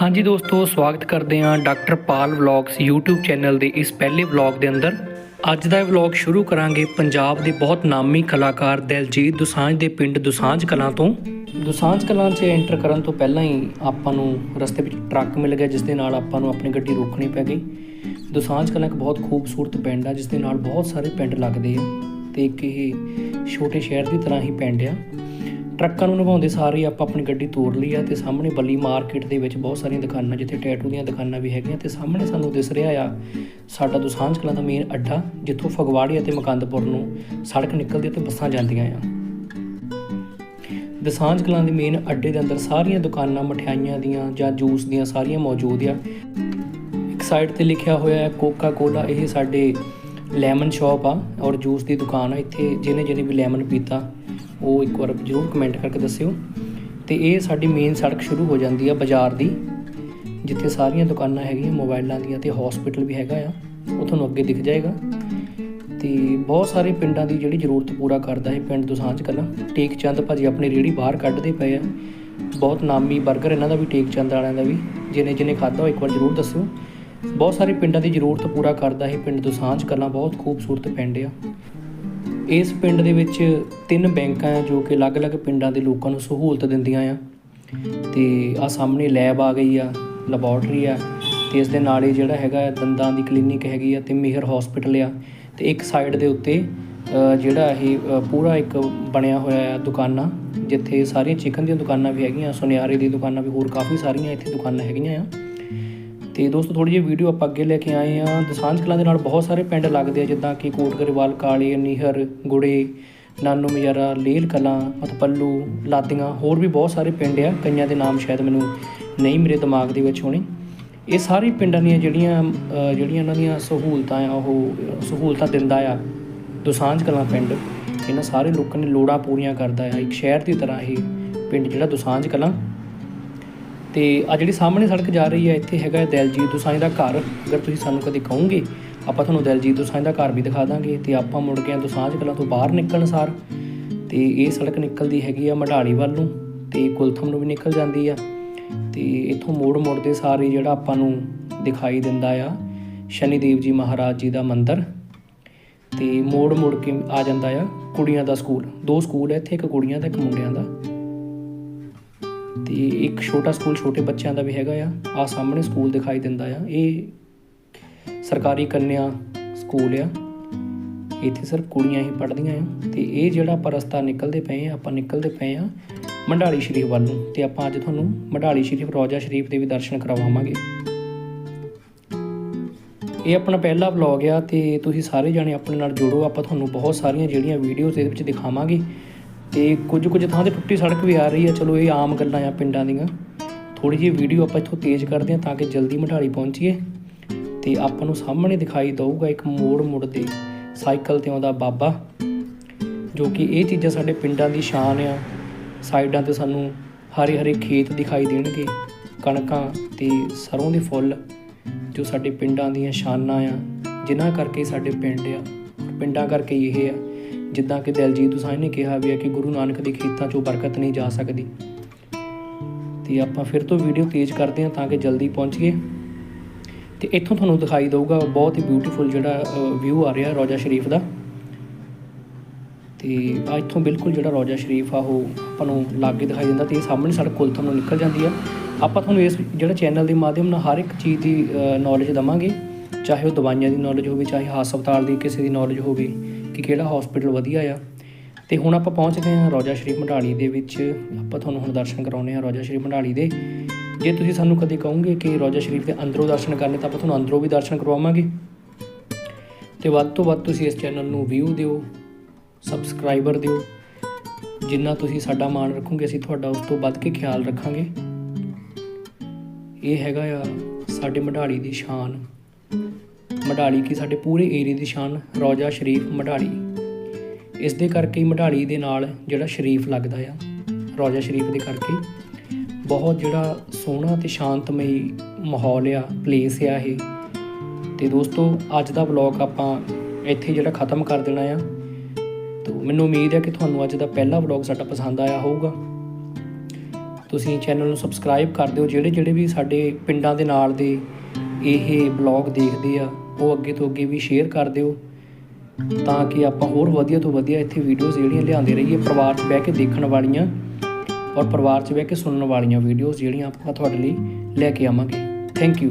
ਹਾਂਜੀ ਦੋਸਤੋ, ਸਵਾਗਤ ਕਰਦੇ ਹਾਂ doctor Pal vlogs YouTube channel ਦੇ ਇਸ ਪਹਿਲੇ ਵਲੌਗ ਦੇ ਅੰਦਰ। ਅੱਜ ਦਾ ਇਹ ਵਲੌਗ ਸ਼ੁਰੂ ਕਰਾਂਗੇ ਪੰਜਾਬ ਦੇ ਬਹੁਤ ਨਾਮੀ ਕਲਾਕਾਰ ਦਿਲਜੀਤ ਦੁਸਾਂਝ ਦੇ ਪਿੰਡ ਦੁਸਾਂਝ ਕਲਾਂ ਤੋਂ। ਦੁਸਾਂਝ ਕਲਾਂ 'ਚ ਐਂਟਰ ਕਰਨ ਤੋਂ ਪਹਿਲਾਂ ਹੀ ਆਪਾਂ ਨੂੰ ਰਸਤੇ ਵਿੱਚ ਟਰੱਕ ਮਿਲ ਗਿਆ, ਜਿਸ ਦੇ ਨਾਲ ਆਪਾਂ ਨੂੰ ਆਪਣੀ ਗੱਡੀ ਰੋਕਣੀ ਪੈ ਗਈ। ਦੁਸਾਂਝ ਕਲਾਂ ਇੱਕ ਬਹੁਤ ਖੂਬਸੂਰਤ ਪਿੰਡ ਆ, ਜਿਸ ਦੇ ਨਾਲ ਬਹੁਤ ਸਾਰੇ ਪਿੰਡ ਲੱਗਦੇ ਆ ਤੇ ਇੱਕ ਇਹ ਛੋਟੇ ਸ਼ਹਿਰ ਦੀ ਤਰ੍ਹਾਂ ਹੀ ਪਿੰਡ ਆ। ਟਰੱਕਾਂ ਨੂੰ ਨਿਭਾਉਂਦੇ ਸਾਰੇ ਹੀ ਆਪਾਂ ਆਪਣੀ ਗੱਡੀ ਤੋੜ ਲਈ ਆ ਤੇ ਸਾਹਮਣੇ ਬੱਲੀ ਮਾਰਕੀਟ ਦੇ ਵਿੱਚ ਬਹੁਤ ਸਾਰੀਆਂ ਦੁਕਾਨਾਂ, ਜਿੱਥੇ ਟੈਟੂ ਦੀਆਂ ਦੁਕਾਨਾਂ ਵੀ ਹੈਗੀਆਂ ਤੇ ਸਾਹਮਣੇ ਸਾਨੂੰ ਦਿਸ ਰਿਹਾ ਆ ਸਾਡਾ ਦੁਸਾਂਝ ਕਲਾਂ ਦਾ ਮੇਨ ਅੱਡਾ, ਜਿੱਥੋਂ ਫਗਵਾੜੀ ਅਤੇ ਮਕੰਦਪੁਰ ਨੂੰ ਸੜਕ ਨਿਕਲਦੀ ਹੈ ਤੇ ਬੱਸਾਂ ਜਾਂਦੀਆਂ ਆ। ਦਸਾਂਝ ਕਲਾਂ ਦੇ ਮੇਨ ਅੱਡੇ ਦੇ ਅੰਦਰ ਸਾਰੀਆਂ ਦੁਕਾਨਾਂ, ਮਠਿਆਈਆਂ ਦੀਆਂ ਜਾਂ ਜੂਸ ਦੀਆਂ ਸਾਰੀਆਂ ਮੌਜੂਦ ਆ। ਇੱਕ ਸਾਈਡ ਤੇ ਲਿਖਿਆ ਹੋਇਆ ਹੈ ਕੋਕਾ ਕੋਲਾ ਇਹ ਸਾਡੇ ਲੈਮਨ ਸ਼ਾਪ ਆ ਔਰ ਜੂਸ ਦੀ ਦੁਕਾਨ ਆ ਇੱਥੇ ਜਿਹਨੇ ਜਿਹਨੇ ਵੀ ਲੈਮਨ ਪੀਤਾ। ਉਹ ਇੱਕ ਵਾਰ ਜ਼ਰੂਰ ਕਮੈਂਟ ਕਰਕੇ ਦੱਸਿਓ। ਤੇ ਇਹ ਸਾਡੀ ਮੇਨ ਸੜਕ ਸ਼ੁਰੂ ਹੋ ਜਾਂਦੀ ਆ ਬਾਜ਼ਾਰ ਦੀ, ਜਿੱਥੇ ਸਾਰੀਆਂ ਦੁਕਾਨਾਂ ਹੈਗੀਆਂ ਮੋਬਾਈਲਾਂ ਦੀਆਂ ਤੇ ਹਸਪੀਟਲ ਵੀ ਹੈਗਾ ਆ। ਉਹ ਤੁਹਾਨੂੰ ਅੱਗੇ ਦਿਖ ਜਾਏਗਾ। ਤੇ ਬਹੁਤ ਸਾਰੇ ਪਿੰਡਾਂ ਦੀ ਜਿਹੜੀ ਜ਼ਰੂਰਤ ਪੂਰਾ ਕਰਦਾ ਹੈ ਪਿੰਡ ਦੁਸਾਂਝ ਕਲਾਂ। ਟੇਕ ਚੰਦ ਭਾਜੀ ਆਪਣੀ ਰੇੜੀ ਬਾਹਰ ਕੱਢਦੇ ਪਏ ਆ। ਬਹੁਤ ਨਾਮੀ 버ਗਰ ਇਹਨਾਂ ਦਾ ਵੀ, ਟੇਕ ਚੰਦ ਵਾਲਿਆਂ ਦਾ ਵੀ। ਜਿਹਨੇ ਜਿਹਨੇ ਖਾਧਾ ਉਹ ਇੱਕ ਵਾਰ ਜ਼ਰੂਰ ਦੱਸਿਓ। ਬਹੁਤ ਸਾਰੇ ਪਿੰਡਾਂ ਦੀ ਜ਼ਰੂਰਤ ਪੂਰਾ ਕਰਦਾ ਹੈ ਪਿੰਡ ਦੁਸਾਂਝ ਕਲਾਂ। ਬਹੁਤ ਖੂਬਸੂਰਤ ਪਿੰਡ ਆ। ਇਸ ਪਿੰਡ ਦੇ ਵਿੱਚ ਤਿੰਨ ਬੈਂਕਾਂ ਆ ਜੋ ਕਿ ਅਲੱਗ-ਅਲੱਗ ਪਿੰਡਾਂ ਦੇ ਲੋਕਾਂ ਨੂੰ ਸਹੂਲਤ ਦਿੰਦੀਆਂ ਆ। ਤੇ ਆ ਸਾਹਮਣੇ ਲੈਬ ਆ ਗਈ ਆ, ਲੈਬੋਰਟਰੀ ਆ ਤੇ ਇਸ ਦੇ ਨਾਲ ਹੀ ਜਿਹੜਾ ਹੈਗਾ ਆ ਦੰਦਾਂ ਦੀ ਕਲੀਨਿਕ ਹੈਗੀ ਆ ਤੇ ਮਿਹਰ ਹਸਪੀਟਲ ਆ। ਤੇ ਇੱਕ ਸਾਈਡ ਦੇ ਉੱਤੇ ਜਿਹੜਾ ਇਹ ਪੂਰਾ ਇੱਕ ਬਣਿਆ ਹੋਇਆ ਆ ਦੁਕਾਨਾਂ, ਜਿੱਥੇ ਸਾਰੀਆਂ ਚਿਕਨ ਦੀਆਂ ਦੁਕਾਨਾਂ ਵੀ ਹੈਗੀਆਂ, ਸੁਨਿਆਰੇ ਦੀ ਦੁਕਾਨਾਂ ਵੀ ਹੋਰ ਕਾਫੀ ਸਾਰੀਆਂ ਇੱਥੇ ਦੁਕਾਨਾਂ ਹੈਗੀਆਂ ਆ। ਤੇ ਦੋਸਤੋ ਥੋੜੀ ਜਿਹੀ ਵੀਡੀਓ ਆਪਾਂ ਅੱਗੇ ਲੈ ਕੇ ਆਏ ਆ ਦਸਾਂਝ ਕਲਾਂ ਦੇ ਨਾਲ ਬਹੁਤ ਸਾਰੇ ਪਿੰਡ ਲੱਗਦੇ ਆ, ਜਿੱਦਾਂ ਕਿ ਕੋਟ ਗਰੇਵਾਲ ਕਾਲੇ, ਨੀਹਰ, ਗੁੜੇ, ਨਾਨੂ ਮਜਾਰਾ ਲੇਲ ਕਲਾਂ ਮਤਪੱਲੂ ਲਾਤੀਆਂ ਹੋਰ ਵੀ ਬਹੁਤ ਸਾਰੇ ਪਿੰਡ ਆ। ਕਈਆਂ ਦੇ ਨਾਮ ਸ਼ਾਇਦ ਮੈਨੂੰ ਨਹੀਂ ਮੇਰੇ ਦਿਮਾਗ ਦੇ ਵਿੱਚ ਹੋਣੇ। ਇਹ ਸਾਰੇ ਪਿੰਡਾਂ ਦੀਆਂ ਜਿਹੜੀਆਂ ਜਿਹੜੀਆਂ ਇਹਨਾਂ ਦੀਆਂ ਸਹੂਲਤਾਂ ਆ, ਉਹ ਸਹੂਲਤਾਂ ਦਿੰਦਾ ਆ ਦੁਸਾਂਝ ਕਲਾਂ ਪਿੰਡ। ਇਹਨਾਂ ਸਾਰੇ ਲੋਕਾਂ ਨੇ ਲੋੜਾਂ ਪੂਰੀਆਂ ਕਰਦਾ ਆ। ਇੱਕ ਸ਼ਹਿਰ ਦੀ ਤਰ੍ਹਾਂ ਇਹ ਪਿੰਡ ਜਿਹੜਾ ਦੁਸਾਂਝ ਕਲਾਂ ਤੇ ਆ ਜਿਹੜੀ ਸਾਹਮਣੇ ਸੜਕ ਜਾ ਰਹੀ ਹੈ, ਇੱਥੇ ਹੈਗਾ ਹੈ ਦਿਲਜੀਤ ਦੋਸਾਂਝ ਦਾ ਘਰ। ਅਗਰ ਤੁਸੀਂ ਸਾਨੂੰ ਕਦੇ ਕਹੋਗੇ, ਆਪਾਂ ਤੁਹਾਨੂੰ ਦਿਲਜੀਤ ਦੋਸਾਂਝ ਦਾ ਘਰ ਵੀ ਦਿਖਾ ਦਾਂਗੇ ਤੇ ਆਪਾਂ ਮੁੜ ਕੇ ਦੋਸਾਂਝ ਕਲਾਂ ਤੋਂ ਬਾਹਰ ਨਿਕਲਣ ਸਾਰ। ਤੇ ਇਹ ਸੜਕ ਨਿਕਲਦੀ ਹੈਗੀ ਆ ਮਢਾਲੀ ਵੱਲ ਨੂੰ ਤੇ ਕੁਲਥਮ ਨੂੰ ਵੀ ਨਿਕਲ ਜਾਂਦੀ ਆ। ਤੇ ਇੱਥੋਂ ਮੋੜ ਮੋੜਦੇ ਸਾਰੇ ਜਿਹੜਾ ਆਪਾਂ ਨੂੰ ਦਿਖਾਈ ਦਿੰਦਾ ਆ ਸ਼ਨੀ ਦੇਵ ਜੀ ਮਹਾਰਾਜ ਜੀ ਦਾ ਮੰਦਿਰ। ਤੇ ਮੋੜ ਮੋੜ ਕੇ ਆ ਜਾਂਦਾ ਆ ਕੁੜੀਆਂ ਦਾ ਸਕੂਲ। ਦੋ ਸਕੂਲ ਹੈ ਇੱਥੇ, ਇੱਕ ਕੁੜੀਆਂ ਦਾ ਇੱਕ ਮੁੰਡਿਆਂ ਦਾ। ਤੇ ਇੱਕ ਛੋਟਾ ਸਕੂਲ ਛੋਟੇ ਬੱਚਿਆਂ ਦਾ ਵੀ ਹੈਗਾ ਆ ਆ ਸਾਹਮਣੇ ਸਕੂਲ ਦਿਖਾਈ ਦਿੰਦਾ ਆ। ਇਹ ਸਰਕਾਰੀ ਕੰਨਿਆ ਸਕੂਲ ਆ। ਇੱਥੇ ਸਿਰਫ ਕੁੜੀਆਂ ਹੀ ਪੜ੍ਹਦੀਆਂ ਆ ਤੇ ਇਹ ਜਿਹੜਾ ਆਪਾਂ ਰਸਤਾ ਨਿਕਲਦੇ ਪਏ ਆ, ਆਪਾਂ ਨਿਕਲਦੇ ਪਏ ਆ ਮੰਡਾਲੀ ਸ਼ਰੀਫ ਵੱਲ ਨੂੰ ਤੇ ਆਪਾਂ ਅੱਜ ਤੁਹਾਨੂੰ ਮੰਡਾਲੀ ਸ਼ਰੀਫ, ਰੋਜ਼ਾ ਸ਼ਰੀਫ ਦੇ ਵੀ ਦਰਸ਼ਨ ਕਰਵਾਵਾਂਗੇ। ਇਹ ਆਪਣਾ ਪਹਿਲਾ ਵਲੌਗ ਆ ਤੇ ਤੁਸੀਂ ਸਾਰੇ ਜਾਣੇ ਆਪਣੇ ਨਾਲ ਜੁੜੋ, ਆਪਾਂ ਤੁਹਾਨੂੰ ਬਹੁਤ ਸਾਰੀਆਂ ਜਿਹੜੀਆਂ ਵੀਡੀਓਜ਼ ਇਹਦੇ ਵਿੱਚ ਦਿਖਾਵਾਂਗੇ। ਤੇ ਕੁਝ ਕੁਝ ਥਾਂ ਤੇ ਟੁੱਟੀ ਸੜਕ ਵੀ ਆ ਰਹੀ ਹੈ। ਚਲੋ ਇਹ ਆਮ ਗੱਲਾਂ ਆ ਪਿੰਡਾਂ ਦੀਆਂ। ਥੋੜੀ ਜਿਹੀ ਵੀਡੀਓ ਆਪਾਂ ਇੱਥੋਂ ਤੇਜ਼ ਕਰਦੇ ਹਾਂ ਤਾਂ ਕਿ ਜਲਦੀ ਮਢਾਲੀ ਪਹੁੰਚੀਏ। ਤੇ ਆਪਾਂ ਨੂੰ ਸਾਹਮਣੇ ਦਿਖਾਈ ਦਊਗਾ ਇੱਕ ਮੋੜ ਮੁੜ ਮੁੜਦੇ ਸਾਈਕਲ ਤੇ ਆਉਂਦਾ ਬਾਬਾ, ਜੋ ਕਿ ਇਹ ਚੀਜ਼ਾਂ ਸਾਡੇ ਪਿੰਡਾਂ ਦੀ ਸ਼ਾਨ ਆ। ਸਾਈਡਾਂ ਤੇ ਸਾਨੂੰ ਹਰੇ ਹਰੇ ਖੇਤ ਦਿਖਾਈ ਦੇਣਗੇ, ਕਣਕਾਂ ਤੇ ਸਰੋਂ ਦੇ ਫੁੱਲ, ਜੋ ਸਾਡੇ ਪਿੰਡਾਂ ਦੀਆਂ ਸ਼ਾਨਾਂ ਆ। ਜਿਨ੍ਹਾਂ ਕਰਕੇ ਸਾਡੇ ਪਿੰਡ ਆ, ਪਿੰਡਾਂ ਕਰਕੇ ਇਹ ਆ। ਜਿੱਦਾਂ ਕਿ ਦਿਲਜੀਤ ਦੋਸਾਂਝ ਨੇ ਕਿਹਾ ਵੀ ਹੈ ਕਿ ਗੁਰੂ ਨਾਨਕ ਦੇ ਖੇਤਾਂ 'ਚੋਂ ਬਰਕਤ ਨਹੀਂ ਜਾ ਸਕਦੀ। ਤੇ ਆਪਾਂ ਫਿਰ ਤੋਂ ਵੀਡੀਓ ਤੇਜ਼ ਕਰਦੇ ਹਾਂ ਤਾਂ ਕਿ ਜਲਦੀ ਪਹੁੰਚੀਏ ਤੇ ਇੱਥੋਂ ਤੁਹਾਨੂੰ ਦਿਖਾਈ ਦੇਊਗਾ ਬਹੁਤ ਹੀ ਬਿਊਟੀਫੁਲ ਜਿਹੜਾ ਵਿਊ ਆ ਰਿਹਾ ਰੋਜ਼ਾ ਸ਼ਰੀਫ ਦਾ। ਤੇ ਆ ਇੱਥੋਂ ਬਿਲਕੁਲ ਜਿਹੜਾ ਰੋਜ਼ਾ ਸ਼ਰੀਫ ਆ, ਉਹ ਆਪਾਂ ਨੂੰ ਲਾਗੇ ਦਿਖਾਈ ਦਿੰਦਾ ਤੇ ਇਹ ਸਾਹਮਣੇ ਸੜਕ ਕੁਲਥਮ ਨੂੰ ਨਿਕਲ ਜਾਂਦੀ ਆ। ਆਪਾਂ ਤੁਹਾਨੂੰ ਇਸ ਜਿਹੜਾ ਚੈਨਲ ਦੇ ਮਾਧਿਅਮ ਨਾਲ ਹਰ ਇੱਕ ਚੀਜ਼ ਦੀ ਨੌਲੇਜ ਦਵਾਂਗੇ। ਚਾਹੇ ਉਹ ਦਵਾਈਆਂ ਦੀ ਨੌਲੇਜ ਹੋਵੇ, ਚਾਹੇ ਹਸਪਤਾਲ ਦੀ ਕਿਸੇ ਦੀ ਨੌਲੇਜ ਹੋਵੇ। ਕਿ ਕਿਹੜਾ ਹਸਪੀਟਲ ਵਧੀਆ ਆ। ਤੇ ਹੁਣ ਆਪਾਂ ਪਹੁੰਚਦੇ ਹਾਂ ਰੋਜ਼ਾ ਸ਼ਰੀਫ ਮੰਡਾਲੀ ਦੇ ਵਿੱਚ। ਆਪਾਂ ਤੁਹਾਨੂੰ ਹੁਣ ਦਰਸ਼ਨ ਕਰਾਉਣੇ ਆ ਰੋਜ਼ਾ ਸ਼੍ਰੀ ਮੰਡਾਲੀ ਦੇ। ਜੇ ਤੁਸੀਂ ਸਾਨੂੰ ਕਦੇ ਕਹੋਗੇ ਕਿ ਰੋਜ਼ਾ ਸ਼ਰੀਫ ਦੇ ਅੰਦਰੋਂ ਦਰਸ਼ਨ ਕਰਨੇ, ਤਾਂ ਆਪਾਂ ਤੁਹਾਨੂੰ ਅੰਦਰੋਂ ਵੀ ਦਰਸ਼ਨ ਕਰਵਾਵਾਂਗੇ। ਤੇ ਵੱਧ ਤੋਂ ਵੱਧ ਤੁਸੀਂ ਇਸ ਚੈਨਲ ਨੂੰ ਵਿਊ ਦਿਓ ਸਬਸਕ੍ਰਾਈਬਰ ਦਿਓ। ਜਿੰਨਾ ਤੁਸੀਂ ਸਾਡਾ ਮਾਣ ਰੱਖੋਗੇ, ਅਸੀਂ ਤੁਹਾਡਾ ਉਸ ਤੋਂ ਵੱਧ ਕੇ ਖਿਆਲ ਰੱਖਾਂਗੇ। ਇਹ ਹੈਗਾ ਆ, ਸਾਡੇ ਮਢਾਲੀ ਦੀ ਸ਼ਾਨ। ਮਢਾਲੀ ਕੀ ਸਾਡੇ ਪੂਰੇ ਏਰੀਆ ਦੀ ਸ਼ਾਨ ਰੌਜਾ ਸ਼ਰੀਫ ਮਢਾਲੀ। ਇਸ ਦੇ ਕਰਕੇ ਹੀ ਮਢਾਲੀ ਦੇ ਨਾਲ ਜਿਹੜਾ ਸ਼ਰੀਫ ਲੱਗਦਾ ਆ, ਰੌਜ਼ਾ ਸ਼ਰੀਫ ਦੇ ਕਰਕੇ, ਬਹੁਤ ਜਿਹੜਾ ਸੋਹਣਾ ਤੇ ਸ਼ਾਂਤਮਈ ਮਾਹੌਲ ਆ ਪਲੇਸ ਆ ਇਹ। ਤੇ ਦੋਸਤੋ, ਅੱਜ ਦਾ ਵਲੌਗ ਆਪਾਂ ਇੱਥੇ ਜਿਹੜਾ ਖਤਮ ਕਰ ਦੇਣਾ ਆ। ਤੋ ਮੈਨੂੰ ਉਮੀਦ ਹੈ ਕਿ ਤੁਹਾਨੂੰ ਅੱਜ ਦਾ ਪਹਿਲਾ ਵਲੌਗ ਸਾਡਾ ਪਸੰਦ ਆਇਆ ਹੋਊਗਾ। ਤੁਸੀਂ ਚੈਨਲ ਨੂੰ ਸਬਸਕ੍ਰਾਈਬ ਕਰ ਦਿਓ ਜਿਹੜੇ ਜਿਹੜੇ ਵੀ ਸਾਡੇ ਪਿੰਡਾਂ ਦੇ ਨਾਲ ਦੇ ਇਹ ਬਲੌਗ ਦੇਖਦੇ ਆ। ਉਹ ਅੱਗੇ ਤੋਂ ਅੱਗੇ ਵੀ ਸ਼ੇਅਰ ਕਰ ਦਿਓ, ਤਾਂ ਕਿ ਆਪਾਂ ਹੋਰ ਵਧੀਆ ਤੋਂ ਵਧੀਆ ਇੱਥੇ ਵੀਡੀਓਜ਼ ਜਿਹੜੀਆਂ ਲਿਆਉਂਦੇ ਰਹੀਏ, ਪਰਿਵਾਰ 'ਚ ਬਹਿ ਕੇ ਦੇਖਣ ਵਾਲੀਆਂ ਔਰ ਪਰਿਵਾਰ 'ਚ ਬਹਿ ਕੇ ਸੁਣਨ ਵਾਲੀਆਂ ਵੀਡੀਓਜ਼ ਜਿਹੜੀਆਂ ਆਪਾਂ ਤੁਹਾਡੇ ਲਈ ਲੈ ਕੇ ਆਵਾਂਗੇ। Thank you